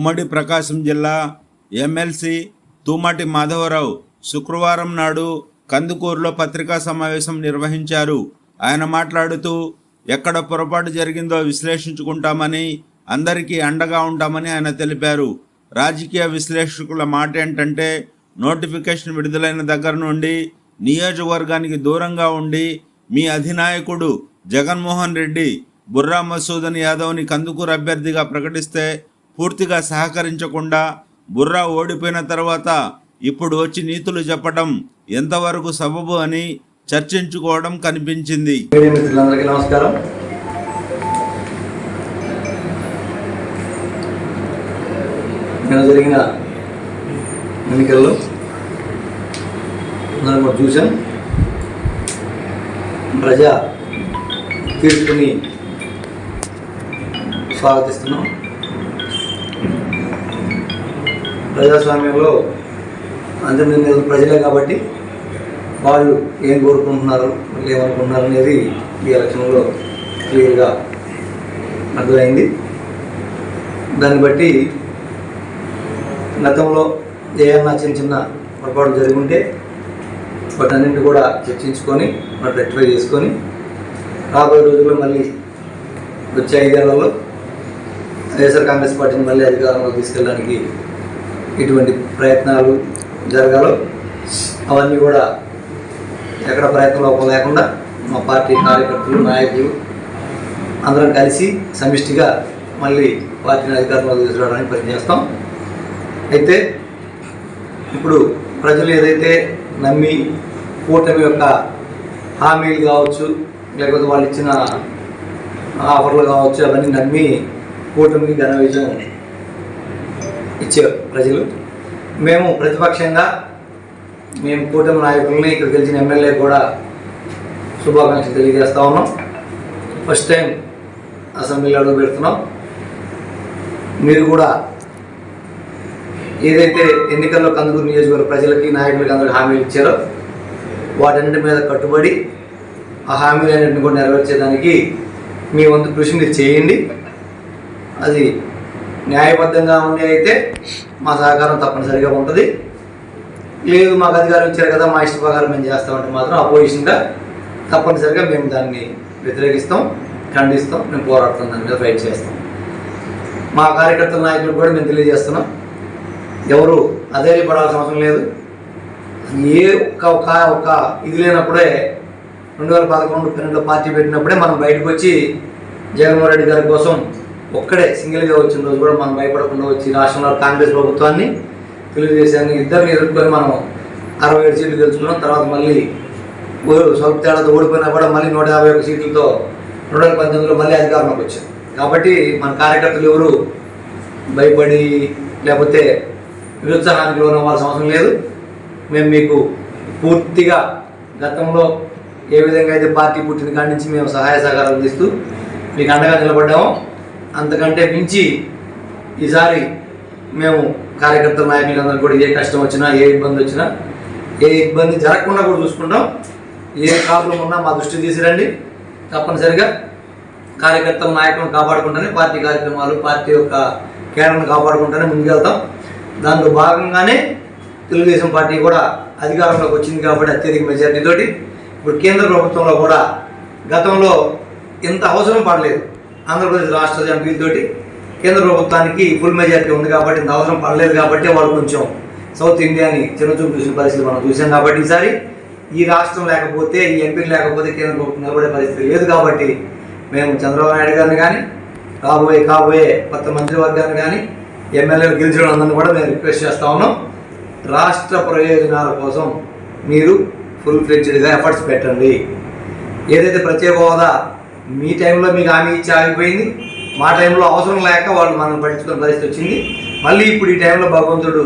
ఉమ్మడి ప్రకాశం జిల్లా ఎమ్మెల్సీ తూమాటి మాధవరావు శుక్రవారం నాడు కందుకూరులో పత్రికా సమావేశం నిర్వహించారు. ఆయన మాట్లాడుతూ ఎక్కడ పొరపాటు జరిగిందో విశ్లేషించుకుంటామని అందరికీ అండగా ఉంటామని ఆయన తెలిపారు. రాజకీయ విశ్లేషకుల మాట ఏంటంటే నోటిఫికేషన్ విడుదలైన దగ్గర నుండి నియోజకవర్గానికి దూరంగా ఉండి మీ అధినాయకుడు జగన్మోహన్ రెడ్డి బుర్రా మసూదన్ యాదవ్ని కందుకూరు అభ్యర్థిగా ప్రకటిస్తే పూర్తిగా సహకరించకుండా బుర్రా ఓడిపోయిన తర్వాత ఇప్పుడు వచ్చి నీతులు చెప్పడం ఎంతవరకు సబబు అని చర్చించుకోవడం కనిపించింది. మిత్రులందరికీ నమస్కారం. నిన్న జరిగిన ఎన్నికల్లో మనం కూడా చూసాం ప్రజా తీర్పుని స్వాగతిస్తున్నాం. ప్రజాస్వామ్యంలో అంతిమ నిర్ణయం ప్రజలే కాబట్టి వాళ్ళు ఏం కోరుకుంటున్నారు వాళ్ళు ఏమనుకుంటున్నారు అనేది ఈ ఎలక్షన్లో క్లియర్గా అర్థమైంది. దాన్ని బట్టి గతంలో ఏమన్నా చిన్న చిన్న పొరపాటు జరుగుంటే ఉంటే వాటన్నింటి కూడా చర్చించుకొని వాటి రెక్టిఫై చేసుకొని రాబోయే రోజుల్లో మళ్ళీ వచ్చే ఐదేళ్ళలో వైఎస్ఆర్ కాంగ్రెస్ పార్టీని మళ్ళీ అధికారంలో తీసుకెళ్ళడానికి ఎటువంటి ప్రయత్నాలు జరగాలో అవన్నీ కూడా ఎక్కడ ప్రయత్నం లోపం లేకుండా మా పార్టీ కార్యకర్తలు నాయకులు అందరం కలిసి సమిష్టిగా మళ్ళీ పార్టీని అధికారంలో తీసుకురావడానికి ప్రయత్నిస్తాం అయితే ఇప్పుడు ప్రజలు ఏదైతే నమ్మి కూటమి యొక్క హామీలు కావచ్చు లేకపోతే వాళ్ళు ఇచ్చిన ఆఫర్లు కావచ్చు అవన్నీ నమ్మి కూటమికి ఘన విజయం ఇచ్చారు ప్రజలు. మేము ప్రతిపక్షంగా మేము కూటమి నాయకుల్ని ఇక్కడ గెలిచిన ఎమ్మెల్యే కూడా శుభాకాంక్షలు తెలియజేస్తూ ఉన్నాం. ఫస్ట్ టైం అసెంబ్లీలో అడుగు పెడుతున్నాం. మీరు కూడా ఏదైతే ఎన్నికల్లో కందుకూరు నియోజకవర్గ ప్రజలకి నాయకులకి అందరికి హామీలు ఇచ్చారో వాటన్నిటి మీద కట్టుబడి ఆ హామీలన్నింటిని కూడా నెరవేర్చేదానికి మీ వంతు కృషి మీరు చేయండి. అది న్యాయబద్ధంగా ఉండి అయితే మా సహకారం తప్పనిసరిగా ఉంటుంది. లేదు మాకు అధికారం ఇచ్చారు కదా మా ఇష్ట ప్రకారం మేము చేస్తామంటే మాత్రం అపోజిషన్గా తప్పనిసరిగా మేము దాన్ని వ్యతిరేకిస్తాం ఖండిస్తాం మేము పోరాడతాం దాని మీద ఫైట్ చేస్తాం. మా కార్యకర్తల నాయకులు కూడా మేము తెలియజేస్తున్నాం. ఎవరు అధైర్యపడాల్సిన అవసరం లేదు. ఏ ఒక్క ఒక ఒక ఇది లేనప్పుడే రెండు వేల పదకొండు పన్నెండులో పార్టీ పెట్టినప్పుడే మనం బయటకు వచ్చి జగన్మోహన్ రెడ్డి గారి కోసం ఒక్కడే సింగిల్గా వచ్చిన రోజు కూడా మనం భయపడకుండా వచ్చి రాష్ట్రంలో కాంగ్రెస్ ప్రభుత్వాన్ని తెలుగుదేశాన్ని ఇద్దరిని ఎదుర్కొని మనం అరవై ఏడు సీట్లు గెలుచుకున్నాం. తర్వాత మళ్ళీ స్వల్ప తేడాతో ఓడిపోయినా కూడా మళ్ళీ నూట యాభై ఒక సీట్లతో రెండు వేల పంతొమ్మిదిలో మళ్ళీ అధికారంలోకి వచ్చాం. కాబట్టి మన కార్యకర్తలు ఎవరు భయపడి లేకపోతే నిరుత్సాహానికి లోనవ్వాల్సిన అవసరం లేదు. మేము మీకు పూర్తిగా గతంలో ఏ విధంగా అయితే పార్టీ పుట్టిన కాడి నుంచి మేము సహాయ సహకారాలు అందిస్తూ మీకు అండగా నిలబడ్డాము. అంతకంటే మించి ఈసారి మేము కార్యకర్తల నాయకులందరూ కూడా ఏ కష్టం వచ్చినా ఏ ఇబ్బంది వచ్చినా ఏ ఇబ్బంది జరగకుండా కూడా చూసుకుంటాం. ఏ ప్రాబ్లం ఉన్నా మా దృష్టికి తీసిరండి. తప్పనిసరిగా కార్యకర్తల నాయకులను కాపాడుకుంటూనే పార్టీ కార్యక్రమాలు పార్టీ యొక్క కేడర్ను కాపాడుకుంటూనే ముందుకెళ్తాం దాంట్లో భాగంగానే తెలుగుదేశం పార్టీ కూడా అధికారంలోకి వచ్చింది కాబట్టి అత్యధిక మెజారిటీతోటి. ఇప్పుడు కేంద్ర ప్రభుత్వంలో కూడా గతంలో ఇంత అవసరం పడలేదు. ఆంధ్రప్రదేశ్ రాష్ట్ర ఎంపీలతోటి కేంద్ర ప్రభుత్వానికి ఫుల్ మెజారిటీ ఉంది కాబట్టి ఇంత అవసరం పడలేదు కాబట్టి వాళ్ళు కొంచెం సౌత్ ఇండియాని చిన్నచూపు చూసిన పరిస్థితి మనం చూసాం కాబట్టి ఈసారి ఈ రాష్ట్రం లేకపోతే ఈ ఎంపీలు లేకపోతే కేంద్ర ప్రభుత్వం నిలబడే పరిస్థితి లేదు కాబట్టి మేము చంద్రబాబు నాయుడు గారిని కానీ రాబోయే కాబోయే కొత్త మంత్రివర్గాన్ని కానీ ఎమ్మెల్యేలు గెలిచిన అందరిని కూడా మేము రిక్వెస్ట్ చేస్తా ఉన్నాం. రాష్ట్ర ప్రయోజనాల కోసం మీరు ఫుల్ ఫ్లెడ్జ్డ్గా ఎఫర్ట్స్ పెట్టండి. ఏదైతే ప్రత్యేక హోదా మీ టైంలో మీకు హామీ ఇచ్చి ఆగిపోయింది. మా టైంలో అవసరం లేక వాళ్ళు మనం పట్టించుకున్న పరిస్థితి వచ్చింది. మళ్ళీ ఇప్పుడు ఈ టైంలో భగవంతుడు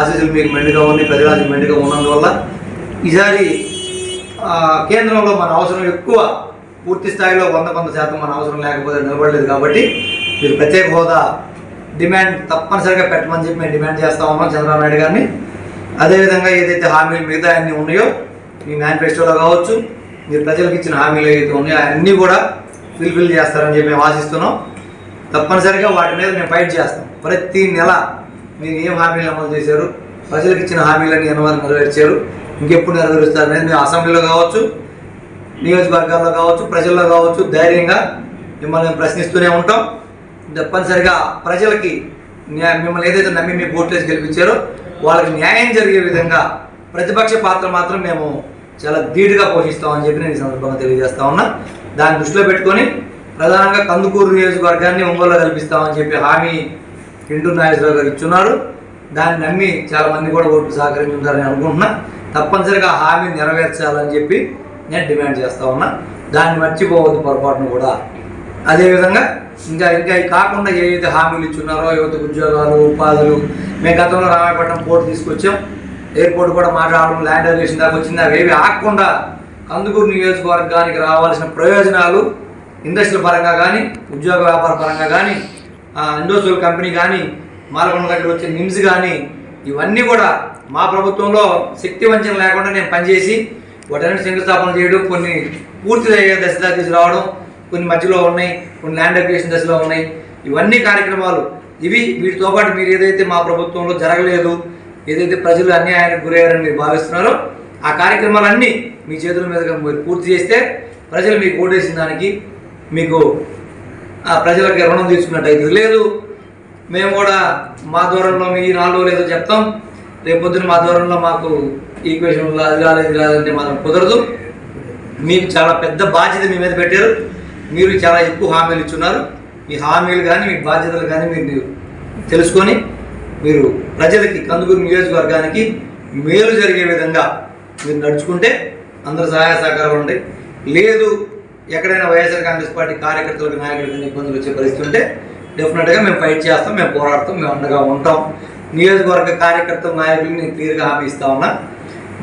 ఆశీస్సులు మీకు మెండుగా ఉంది ప్రజలకు మెండుగా ఉన్నందువల్ల ఈసారి కేంద్రంలో మన అవసరం ఎక్కువ పూర్తి స్థాయిలో వంద కొంత శాతం మన అవసరం లేకపోతే నిలబడలేదు కాబట్టి మీరు ప్రత్యేక హోదా డిమాండ్ తప్పనిసరిగా పెట్టమని చెప్పి మేము డిమాండ్ చేస్తా ఉన్నాం చంద్రబాబు నాయుడు గారిని. అదేవిధంగా ఏదైతే హామీలు మిగతా అన్నీ ఉన్నాయో మీ మేనిఫెస్టోలో కావచ్చు మీరు ప్రజలకు ఇచ్చిన హామీలు ఏదైతే ఉన్నాయో అన్నీ కూడా ఫుల్ఫిల్ చేస్తారని చెప్పి మేము ఆశిస్తున్నాం. తప్పనిసరిగా వాటి మీద మేము ఫైట్ చేస్తాం. ప్రతి నెల మీరు ఏం హామీలు అమలు చేశారు ప్రజలకు ఇచ్చిన హామీలన్నీ ఎన్నవారు నెరవేర్చారు ఇంకెప్పుడు నెరవేరుస్తారు అనేది మేము అసెంబ్లీలో కావచ్చు నియోజకవర్గాల్లో కావచ్చు ప్రజల్లో కావచ్చు ధైర్యంగా మిమ్మల్ని మేము ప్రశ్నిస్తూనే ఉంటాం. తప్పనిసరిగా ప్రజలకి మిమ్మల్ని ఏదైతే నమ్మి మీ ఓట్లేసి గెలిపించారో వాళ్ళకి న్యాయం జరిగే విధంగా ప్రతిపక్ష పాత్ర మాత్రం మేము చాలా ధీటుగా పోషిస్తామని చెప్పి నేను ఈ సందర్భంగా తెలియజేస్తా ఉన్నా. దాన్ని దృష్టిలో పెట్టుకొని ప్రధానంగా కందుకూరు నియోజకవర్గాన్ని ఒంగోలులో కల్పిస్తామని చెప్పి హామీ ఇంటూ నాగేశ్వరరావు గారు ఇచ్చున్నారు. దాన్ని నమ్మి చాలా మంది కూడా ఓట్లు సహకరించుంటారని అనుకుంటున్నా. తప్పనిసరిగా హామీ నెరవేర్చాలని చెప్పి నేను డిమాండ్ చేస్తా ఉన్నా. దాన్ని మర్చిపోవద్దు పొరపాటును కూడా. అదేవిధంగా ఇంకా ఇంకా కాకుండా ఏవైతే హామీలు ఇచ్చున్నారో యువత ఉద్యోగాలు ఉపాధులు మేము గతంలో రామాయపట్నం పోటీ తీసుకొచ్చాం. ఎయిర్పోర్ట్ కూడా మాట్లాడడం ల్యాండ్ అవిగేషన్ దాకా వచ్చింది. అవేవి ఆగకుండా కందుకూరు నియోజకవర్గానికి రావాల్సిన ప్రయోజనాలు ఇండస్ట్రీ పరంగా కానీ ఉద్యోగ వ్యాపార పరంగా కానీ ఇండోస్ట్రియల్ కంపెనీ కానీ మాలకొండ దగ్గర వచ్చే నిమ్స్ కానీ ఇవన్నీ కూడా మా ప్రభుత్వంలో శక్తి వంచన లేకుండా నేను పనిచేసి వాటన్నిటి శంకుస్థాపన చేయడం కొన్ని పూర్తి అయ్యే దశ తీసుకురావడం కొన్ని మధ్యలో ఉన్నాయి కొన్ని ల్యాండ్ అప్లికేషన్ దశలో ఉన్నాయి. ఇవన్నీ కార్యక్రమాలు. ఇవి వీటితో పాటు మీరు ఏదైతే మా ప్రభుత్వంలో జరగలేదు ఏదైతే ప్రజలు అన్యాయానికి గురయ్యారని మీరు భావిస్తున్నారో ఆ కార్యక్రమాలన్నీ మీ చేతుల మీదుగా మీరు పూర్తి చేస్తే ప్రజలు మీకు ఓటేసిన దానికి మీకు ఆ ప్రజలకి రుణం తీసుకున్నట్టయితే లేదు. మేము కూడా మా దూరంలో మీ నాలుగు లేదో చెప్తాం. రేపు పొద్దున మా దూరంలో మాకు ఈక్వేషన్లో అది రాలేదు ఇది రాదంటే మనం కుదరదు. మీకు చాలా పెద్ద బాధ్యత మీ మీద పెట్టారు. మీరు చాలా ఎక్కువ హామీలు ఇచ్చున్నారు. మీ హామీలు కానీ మీ బాధ్యతలు కానీ మీరు తెలుసుకొని మీరు ప్రజలకి కందుకూరు నియోజకవర్గానికి మేలు జరిగే విధంగా మీరు నడుచుకుంటే అందరు సహాయ సహకారాలు ఉంటాయి. లేదు ఎక్కడైనా వైఎస్ఆర్ కాంగ్రెస్ పార్టీ కార్యకర్తలకు నాయకులకు ఇబ్బందులు వచ్చే పరిస్థితి ఉంటే డెఫినెట్గా మేము ఫైట్ చేస్తాం మేము పోరాడతాం మేము అండగా ఉంటాం. నియోజకవర్గ కార్యకర్త నాయకులు నేను క్లియర్గా హామీ ఇస్తా ఉన్నా.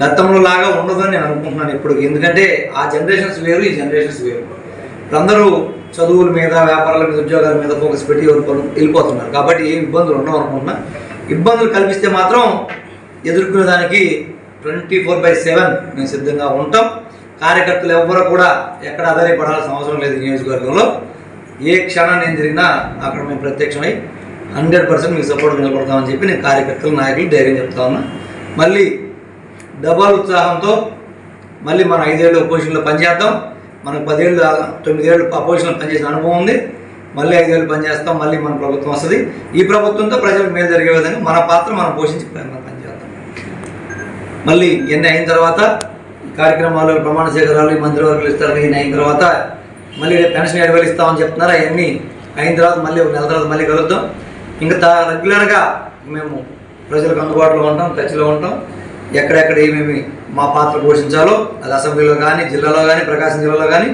గతంలో లాగా ఉండదని నేను అనుకుంటున్నాను ఇప్పుడు ఎందుకంటే ఆ జనరేషన్స్ వేరు ఈ జనరేషన్స్ వేరు. అందరూ చదువుల మీద వ్యాపారాల మీద ఉద్యోగాల మీద ఫోకస్ పెట్టి ఎవరు వెళ్ళిపోతున్నారు. కాబట్టి ఏ ఇబ్బందులు ఉండవు అనుకుంటున్నా. ఇబ్బందులు కల్పిస్తే మాత్రం ఎదుర్కొనే దానికి ట్వంటీ ఫోర్ బై సెవెన్ మేము సిద్ధంగా ఉంటాం. కార్యకర్తలు ఎవ్వరు కూడా ఎక్కడ ఆధారపడాల్సిన అవసరం లేదు నియోజకవర్గంలో. ఏ క్షణం ఏం జరిగినా అక్కడ మేము ప్రత్యక్షమై హండ్రెడ్ పర్సెంట్ మీకు సపోర్ట్ నిలబడతామని చెప్పి నేను కార్యకర్తలు నాయకులు ధైర్యం చెప్తా ఉన్నా. మళ్ళీ డబల్ ఉత్సాహంతో మళ్ళీ మనం ఐదేళ్ళు పొజిషన్లో పనిచేద్దాం. మనకు పదేళ్ళు తొమ్మిదేళ్ళు అపోజిషన్లో పనిచేసిన అనుభవం ఉంది. మళ్ళీ ఐదేళ్ళు పనిచేస్తాం మళ్ళీ మన ప్రభుత్వం వస్తుంది. ఈ ప్రభుత్వంతో ప్రజలకు మేలు జరిగే విధంగా మన పాత్ర మనం పోషించి మనం మళ్ళీ ఎన్ని అయిన తర్వాత ఈ కార్యక్రమాలు ప్రమాణ శేఖరాలు ఈ మంత్రివర్గులు ఇస్తారు ఇవన్నీ అయిన తర్వాత మళ్ళీ పెన్షన్ ఏడు వేలు ఇస్తామని చెప్తున్నారు? అవన్నీ అయిన తర్వాత మళ్ళీ ఒక నెల తర్వాత మళ్ళీ కలుద్దాం. ఇంకా రెగ్యులర్గా మేము ప్రజలకు అందుబాటులో ఉంటాం టచ్లో ఉంటాం. ఎక్కడెక్కడ ఏమేమి మా పాత్ర పోషించాలో అది అసెంబ్లీలో కానీ జిల్లాలో కానీ ప్రకాశం జిల్లాలో కానీ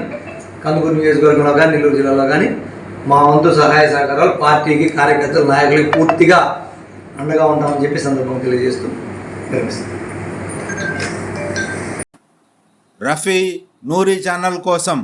కందుకూరు నియోజకవర్గంలో కానీ నెల్లూరు జిల్లాలో కానీ మా వంతు సహాయ సహకారాలు పార్టీకి కార్యకర్తలు నాయకులకి పూర్తిగా అండగా ఉంటామని చెప్పి సందర్భం తెలియజేస్తూ రఫీ నూరి ఛానల్ కోసం